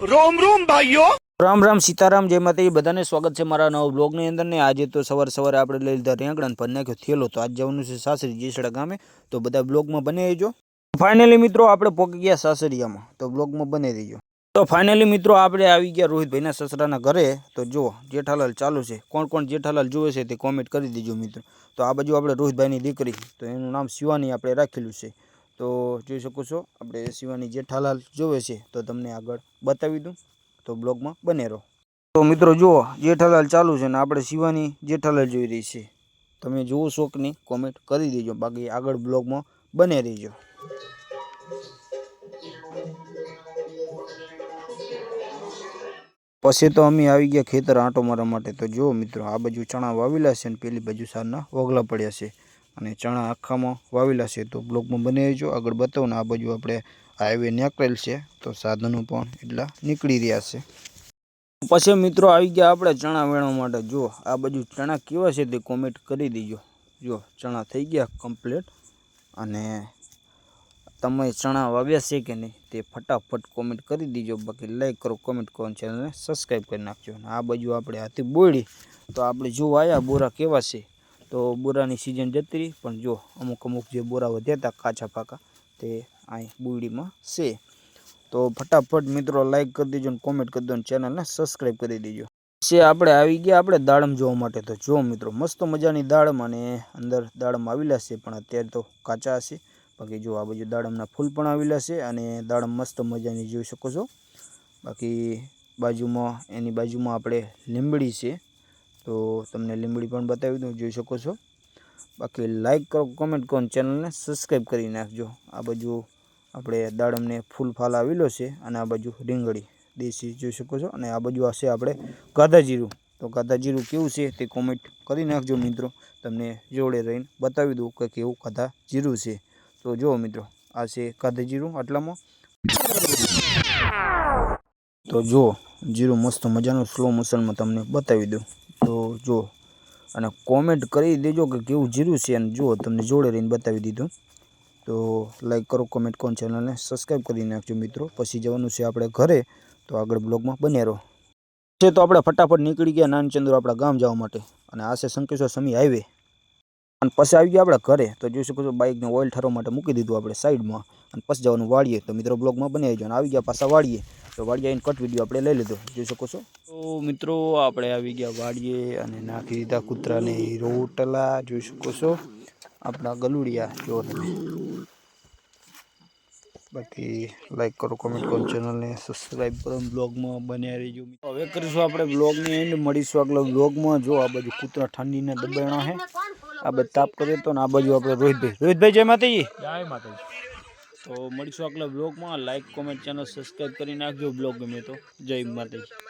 રોમ રોમ ભાઈઓ. રામ રામ સીતારામ, જય માતાજી. બધાને સ્વાગત છે મારા નવા બ્લોગની અંદર ને આજે તો સવાર સવારે આપણે લઈ લીધા રેંગણા ભર નાખ્યો થયેલો તો આજ જવાનું છે સાસરી જેસડા ગામે. તો બધા બ્લોગમાં બને રહેજો ફાઇનલી મિત્રો, આપણે પોકી ગયા સાસરિયામાં. તો બ્લોગમાં બને રહેજો તો ફાઇનલી મિત્રો, આપણે આવી ગયા રોહિતભાઈના સસરાના ઘરે. તો જુઓ, જેઠાલાલ ચાલુ છે. કોણ કોણ જેઠાલાલ જુએ છે તે કોમેન્ટ કરી દેજો મિત્રો. તો આ બાજુ આપણે રોહિતભાઈની દીકરી. તો એનું નામ શિવાની આપણે રાખેલું છે. તો જોઈ શકો છો, આપણે શિવાની જેઠાલાલ જોવે છે, તો તમને આગળ બતાવી દઉં. તો બ્લોગમાં બને રહો. તો મિત્રો જુઓ, જેઠાલાલ ચાલુ છે ને આપણે શિવાની જેઠાલાલ જોઈ રહી છે. તમે જુઓ શોખની કોમેન્ટ કરી દેજો, બાકી આગળ બ્લોગમાં બને રહીજો. પછી તો અમે આવી ગયા ખેતર આંટો મારવા માટે. તો જુઓ મિત્રો, આ બાજુ ચણા વાવેલા છે અને પેલી બાજુ સારના ઓગલા પડ્યા છે. અને ચણા આખામાં વાવેલા છે. તો બ્લોગમાં બને જો આગળ બતાવો ને આ બાજુ આપણે હાઈવે નીકળેલ છે. તો સાધનો પણ એટલા નીકળી રહ્યા છે. પછી મિત્રો આવી ગયા આપણે ચણા વેણવા માટે. જો, આ બાજુ ચણા કેવા છે તે કોમેન્ટ કરી દેજો. જો, ચણા થઈ ગયા કમ્પ્લીટ અને તમે ચણા વાવ્યા છે કે નહીં તે ફટાફટ કોમેન્ટ કરી દેજો. બાકી લાઈક કરો કોમેન્ટ કરો ચેનલને સબસ્ક્રાઈબ કરી નાખજો. અને આ બાજુ આપણે હાથી બોળી. તો આપણે જો આયા, બોરા કેવા છે? તો બોરાની સિઝન જતી રહી. પણ જો અમુક અમુક જે બોરા વધ્યા હતા કાચા પાકા તે અહીં બુરડીમાં છે. તો ફટાફટ મિત્રો લાઈક કરી દેજો અને કોમેન્ટ કરી દો અને ચેનલને સબસ્ક્રાઈબ કરી દેજો. છે આપણે આવી ગયા આપણે દાડમ જોવા માટે. તો જો મિત્રો, મસ્ત મજાની દાડમ અને અંદર દાડમ આવેલા છે, પણ અત્યારે તો કાચા હશે. બાકી જો આ બાજુ દાડમના ફૂલ પણ આવેલા છે અને દાડમ મસ્ત મજાની જોઈ શકો છો. બાકી બાજુમાં, એની બાજુમાં આપણે લીંબડી છે. તો તમને લીંબડી પણ બતાવી દઉં, જોઈ શકો છો. બાકી લાઇક કરો કોમેન્ટ કરો ચેનલને સબસ્ક્રાઈબ કરી નાખજો. આ બાજુ આપણે દાડમને ફૂલ ફાલ આવેલો છે અને આ બાજુ રીંગળી દેશી, જોઈ શકો છો. અને આ બાજુ હશે આપણે ગાધા જીરું. તો ગાધા જીરું કેવું છે તે કોમેન્ટ કરી નાખજો મિત્રો. તમને જોડે રહીને બતાવી દઉં કે કેવું ગાધા જીરું છે. તો જુઓ મિત્રો, આ છે ગાધા જીરું આટલામાં. તો જુઓ, જીરું મસ્ત મજાનું સ્લો મોશનમાં તમને બતાવી દઉં. જુઓ અને કોમેન્ટ કરી દેજો કે કેવું જીરું છે અને જો તમને જોડે રહીને બતાવી દીધું. તો લાઈક કરો કોમેન્ટ કરો ચેનલને સબસ્ક્રાઈબ કરી નાખજો મિત્રો. પછી જવાનું છે આપણે ઘરે, તો આગળ બ્લોગમાં બને રહો. છે તો આપણે ફટાફટ નીકળી ગયા નાનચંદ્ર આપણા ગામ જવા માટે. અને આ છે સંકેશ્વર સમી હાઈવે અને પછી આવી ગયા આપણે ઘરે. તો જોઈ શકો છો બાઇકને ઓઇલ ઠરવા માટે મૂકી દીધું આપણે સાઈડમાં અને પછી જવાનું વાળીએ તો મિત્રો બ્લોગમાં બની આવી અને આવી ગયા પાછા વાળીએ તો વાળીએ આવીને કટ વીડિયો આપણે લઈ લીધો. જોઈ શકો છો. તો મિત્રો, આપણે આવી ગયા વાળીએ અને નાખી દીધા કૂતરાને રોટલા. જોઈ શકો છો, આપણા ગલુડિયા. જો તમે. બાકી લાઈક કરો કોમેન્ટ કરો ચેનલને સબસ્ક્રાઈબ કરો બ્લોગમાં બન્યા રહીજો. હવે કરીશું આપણે બ્લોગની એન્ડ મળીશું આગળ બ્લોગમાં જો આ બાજુ કૂતરા ઠંડીને દબાણા હે. આ બધા તાપ કરીએ તો ને આ બાજુ આપણે રોહિતભાઈ રોહિતભાઈ જય માતાજી. જય માતાજી. તો મળીશું આગલા બ્લોગમાં લાઈક કોમેન્ટ ચેનલ સબસ્ક્રાઈબ કરી નાખજો. બ્લોગ ગમે તો. જય માતાજી.